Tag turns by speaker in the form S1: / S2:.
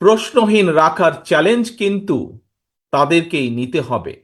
S1: প্রশ্নহীন রাখার চ্যালেঞ্জ কিন্তু তাদেরকেই নিতে হবে।